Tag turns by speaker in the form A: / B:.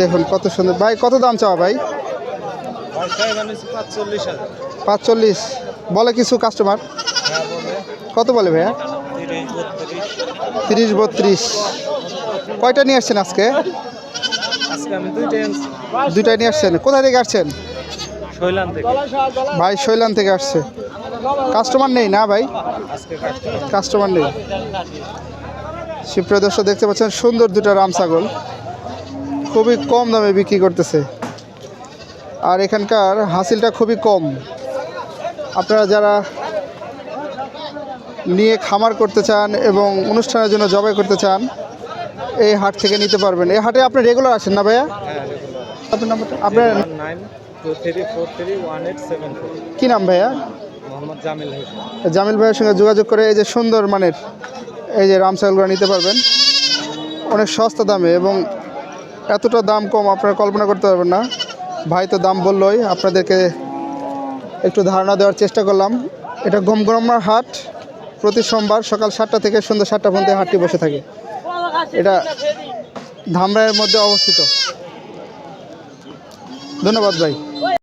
A: দেখুন কত সুন্দর। ভাই কত দাম চাওয়া ভাই?
B: পাঁচচল্লিশ
A: বলে কিছু কাস্টমার কত বলে ভাইয়া?
B: তিরিশ বত্রিশ।
A: কয়টা নিয়ে আসছেন আজকে?
B: আজকে আমি দুইটাই আনছি
A: দুইটাই নিয়ে আসছেন? কোথা থেকে আসছেন?
B: শৈলান থেকে।
A: ভাই শৈলান থেকে আসছে। কাস্টমার নেই না ভাই?
B: কাস্টমার
A: কাস্টমার নেই। সুপ্রিয় দর্শক দেখতে পাচ্ছেন সুন্দর দুটো রাম ছাগল। খুবই কম দামে বিক্রি করতেছে। আর এখানকার হাসিলটা খুবই কম। আপনারা যারা নিয়ে খামার করতে চান এবং অনুষ্ঠানের জন্য জবাই করতে চান এই হাট থেকে নিতে পারবেন। এই হাটে আপনি রেগুলার আসেন না ভাইয়া? আপনার নাম্বারটা? কী নাম ভাইয়া?
B: জামিল
A: ভাইয়ের সঙ্গে যোগাযোগ করে এই যে সুন্দর মানের এই যে রাম ছাগলগুলো নিতে পারবেন। অনেক সস্তা দামে এবং এতটা দাম কম আপনারা কল্পনা করতে পারবেন না। ভাই তো দাম বললোই আপনাদেরকে একটু ধারণা দেওয়ার চেষ্টা করলাম। এটা গমগরমার হাট। প্রতি সোমবার সকাল সাতটা থেকে সন্ধ্যা সাতটা পর্যন্ত হাটটি বসে থাকে। এটা ধামরাইয়ের মধ্যে অবস্থিত। ধন্যবাদ ভাই।